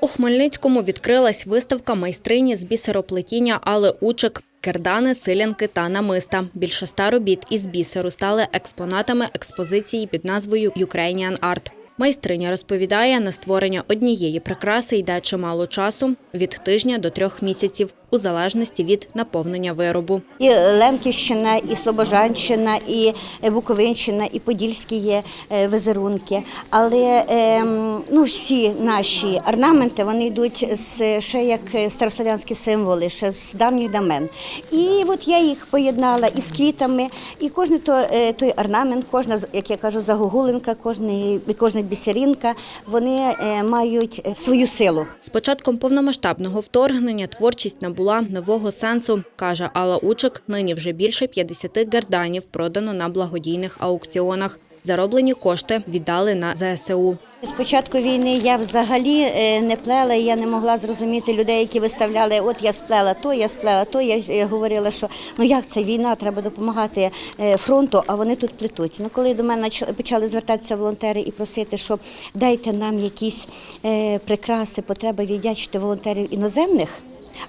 У Хмельницькому відкрилась виставка майстрині з бісероплетіння Али Учик. Кердани, силянки та намиста. Більше ста робіт із бісеру стали експонатами експозиції під назвою Ukrainian Art. Майстриня розповідає, на створення однієї прикраси йде чимало часу від тижня до трьох місяців, у залежності від наповнення виробу. І Лемківщина, і Слобожанщина, і Буковинщина, і Подільські є е, візерунки. Але ем, ну, всі наші орнаменти вони йдуть з ще як старослов'янські символи, ще з давніх давен. І от я їх поєднала із квітами, і кожен то, е, той орнамент, кожна, як я кажу, загогулинка, кожна, кожна бісеринка, вони е, мають свою силу. З початком повномасштабного вторгнення творчість набула нового сенсу, каже Алла Учик. Нині вже більше 50 герданів продано на благодійних аукціонах. Зароблені кошти віддали на ЗСУ. З початку війни я взагалі е, не плела, я не могла зрозуміти людей, які виставляли, от я сплела то, я сплела то. Я е, говорила, що ну як це війна, треба допомагати е, фронту, а вони тут плетуть. Ну коли до мене почали звертатися волонтери і просити, що дайте нам якісь прикраси, потреба віддячити волонтерів іноземних.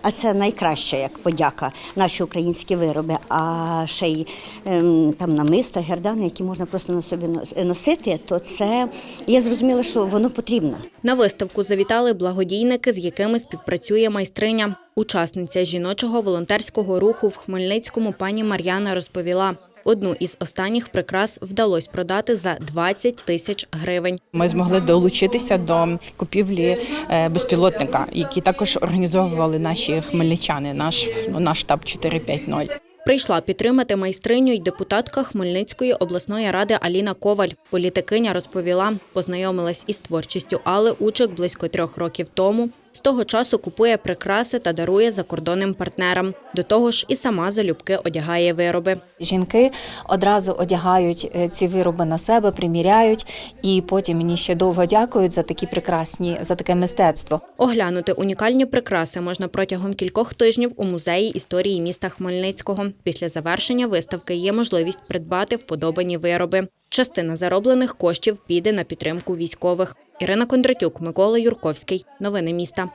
А це найкраще як подяка наші українські вироби. А ще й ем, там намиста, гердани, які можна просто на собі носити, то це я зрозуміла, що воно потрібно. На виставку завітали благодійники, з якими співпрацює майстриня. Учасниця жіночого волонтерського руху в Хмельницькому пані Мар'яна розповіла. Одну із останніх прикрас вдалося продати за 20 тисяч гривень. Ми змогли долучитися до купівлі е, безпілотника, які також організовували наші хмельничани, наш ну, наш штаб 450. Прийшла підтримати майстриню й депутатка Хмельницької обласної ради Аліна Коваль. Політикиня розповіла, познайомилась із творчістю Алли Учик близько трьох років тому. З того часу купує прикраси та дарує закордонним партнерам. До того ж, і сама залюбки одягає вироби. Жінки одразу одягають е, ці вироби на себе, приміряють, і потім мені ще довго дякують за такі прекрасні, за таке мистецтво. Оглянути унікальні прикраси можна протягом кількох тижнів у музеї історії міста Хмельницького. Після завершення виставки є можливість придбати вподобані вироби. Частина зароблених коштів піде на підтримку військових. Ірина Кондратюк, Микола Юрковський. Новини міста.